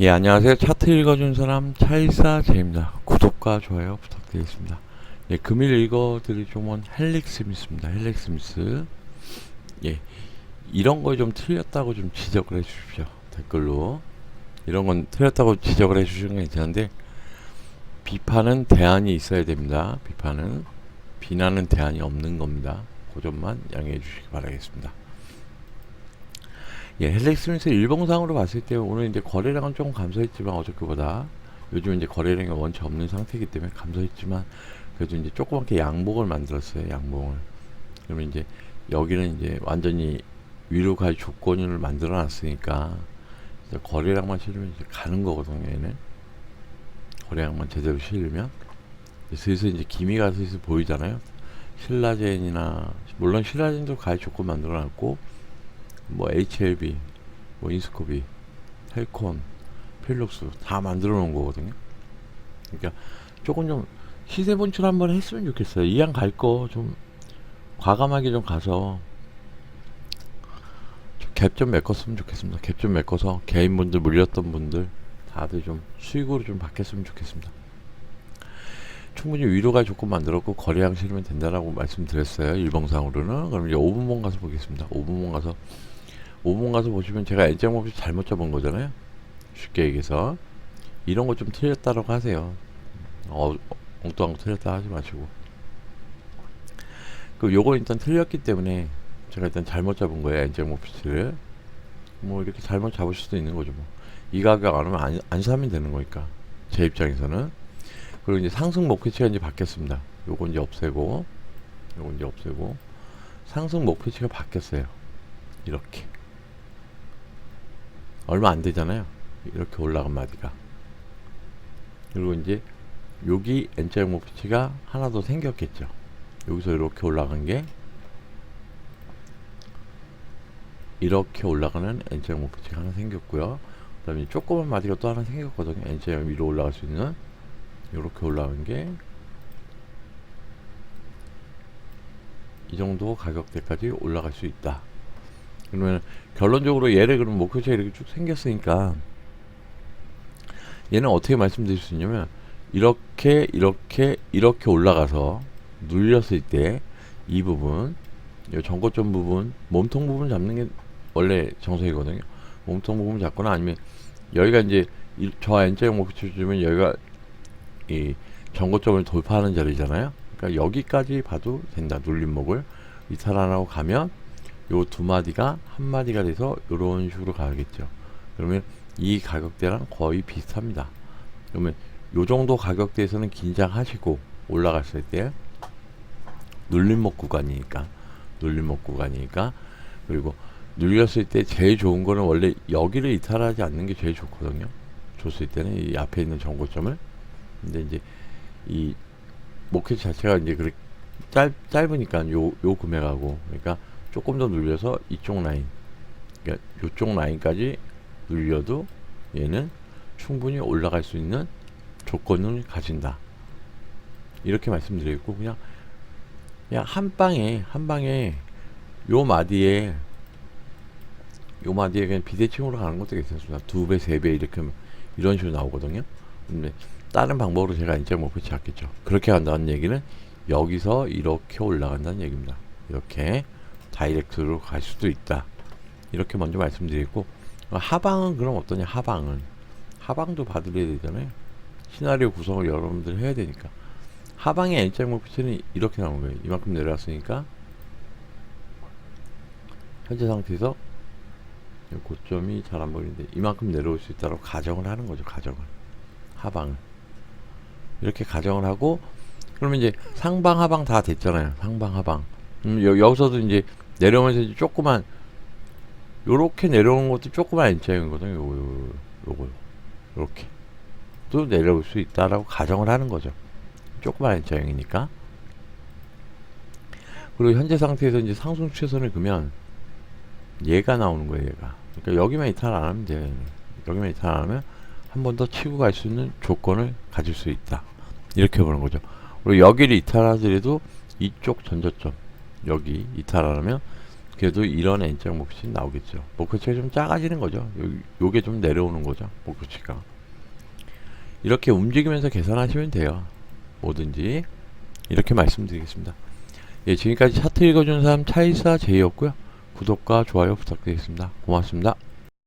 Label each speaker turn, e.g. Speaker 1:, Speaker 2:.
Speaker 1: 예, 안녕하세요. 차트 읽어준 사람 차일사 제입니다. 구독과 좋아요 부탁드리겠습니다. 예, 금일 읽어드릴 종목은 헬릭 스미스입니다. 헬릭 스미스. 예, 이런 거 좀 틀렸다고 좀 지적을 해주십시오. 댓글로. 이런 건 틀렸다고 지적을 해주시는 게 괜찮은데, 비판은 대안이 있어야 됩니다. 비판은. 비난은 대안이 없는 겁니다. 그 점만 양해해 주시기 바라겠습니다. 예, 헬렉 스미스 일봉상으로 봤을 때 오늘 이제 거래량은 조금 감소했지만 어저께보다 요즘 이제 거래량이 원체 없는 상태이기 때문에 감소했지만 그래도 이제 조그맣게 양봉을 만들었어요. 양봉을. 그러면 이제 여기는 이제 완전히 위로 갈 조건을 만들어 놨으니까 이제 거래량만 실으면 이제 가는 거거든요. 얘는 거래량만 제대로 실으면 슬슬 이제 기미가 슬슬 보이잖아요. 신라젠이나 물론 신라젠도 갈 조건 만들어 놨고 뭐 HLB, 뭐 인스코비, 헬콘, 필록스 다 만들어 놓은 거거든요. 그러니까 조금 좀 시세 본출 한번 했으면 좋겠어요. 이왕 갈 거 좀 과감하게 좀 가서 갭 좀 메꿨으면 좋겠습니다. 갭 좀 메꿔서 개인분들 물렸던 분들 다들 좀 수익으로 좀 받겠으면 좋겠습니다. 충분히 위로가 조건 만들었고 거래량 실으면 된다라고 말씀드렸어요. 일봉상으로는. 그럼 이제 5분봉 가서 보겠습니다. 5분봉 가서 5분 가서 보시면 제가 엔장 몹시 잘못 잡은 거잖아요. 쉽게 얘기해서 이런 거 좀 틀렸다라고 하세요. 어, 엉뚱한 거 틀렸다 하지 마시고. 그 요거 일단 틀렸기 때문에 제가 일단 잘못 잡은 거예요. 엔장 몹시를. 뭐 이렇게 잘못 잡을 수도 있는 거죠. 뭐. 이 가격 안 오면 안, 안 사면 되는 거니까. 제 입장에서는. 그리고 이제 상승 목표치가 이제 바뀌었습니다. 요거 이제 없애고 요거 이제 없애고 상승 목표치가 바뀌었어요. 이렇게. 얼마 안 되잖아요. 이렇게 올라간 마디가. 그리고 이제 여기 N자형 목표치가 하나 더 생겼겠죠. 여기서 이렇게 올라간 게 이렇게 올라가는 N자형 목표치가 하나 생겼고요. 그 다음에 조그만 마디가 또 하나 생겼거든요. N자형 위로 올라갈 수 있는 이렇게 올라간 게 이 정도 가격대까지 올라갈 수 있다. 그러면 결론적으로 얘를 그럼 목표치가 이렇게 쭉 생겼으니까 얘는 어떻게 말씀드릴 수 있냐면 이렇게 이렇게 이렇게 올라가서 눌렸을 때 이 부분 이 전고점 부분 몸통 부분 잡는 게 원래 정석이거든요. 몸통 부분 잡거나 아니면 여기가 이제 이- 저 N자형 목표 주면 여기가 이 전고점을 돌파하는 자리잖아요. 그러니까 여기까지 봐도 된다 눌림목을. 이탈 안 하고 가면 요 두 마디가 한 마디가 돼서 요런 식으로 가겠죠. 그러면 이 가격대랑 거의 비슷합니다. 그러면 요 정도 가격대에서는 긴장하시고 올라갔을 때 눌림목 구간이니까 눌림목 구간이니까 그리고 눌렸을 때 제일 좋은 거는 원래 여기를 이탈하지 않는 게 제일 좋거든요. 줬을 때는 이 앞에 있는 정고점을 근데 이제 이 목표 자체가 이제 그렇게 짧, 짧으니까 요, 요 금액하고 그러니까 조금 더 눌려서 이쪽 라인 그러니까 이쪽 라인까지 눌려도 얘는 충분히 올라갈 수 있는 조건을 가진다. 이렇게 말씀드리고 그냥 그냥 한 방에 한 방에 요 마디에 요 마디에 그냥 비대칭으로 가는 것도 괜찮습니다. 두 배 세 배 이렇게 이런 식으로 나오거든요. 근데 다른 방법으로 제가 이제 목표 잡겠죠. 그렇게 간다는 얘기는 여기서 이렇게 올라간다는 얘기입니다. 이렇게 다이렉트로 갈 수도 있다. 이렇게 먼저 말씀드리고 어, 하방은 그럼 어떠냐? 하방은 하방도 받으려야 되잖아요. 시나리오 구성을 여러분들 해야 되니까 하방의 N자 목표치는 이렇게 나온 거예요. 이만큼 내려왔으니까 현재 상태에서 이 고점이 잘 안 보이는데 이만큼 내려올 수 있다고 가정을 하는 거죠. 가정을 하방을 이렇게 가정을 하고 그러면 이제 상방 하방 다 됐잖아요. 상방 하방 음, 여, 여기서도 이제 내려오면서 이제 조그만 요렇게 내려오는 것도 조그만 N자형이거든요. 요거 요, 요거 요렇게 또 내려올 수 있다라고 가정을 하는 거죠. 조그만 N자형이니까. 그리고 현재 상태에서 이제 상승 추세선을 그면 얘가 나오는 거예요. 얘가. 그러니까 여기만 이탈 안 하면 돼요. 여기만 이탈 안 하면 한 번 더 치고 갈 수 있는 조건을 가질 수 있다. 이렇게 보는 거죠. 그리고 여기를 이탈하더라도 이쪽 전저점 여기 이탈 안 하면 그래도 이런 N자 목표치 나오겠죠. 목표치가 좀 작아지는 거죠. 요, 요게 좀 내려오는 거죠. 목표치가. 이렇게 움직이면서 계산하시면 돼요. 뭐든지. 이렇게 말씀드리겠습니다. 예, 지금까지 차트 읽어준 사람 차이사 제이였고요. 구독과 좋아요 부탁드리겠습니다. 고맙습니다.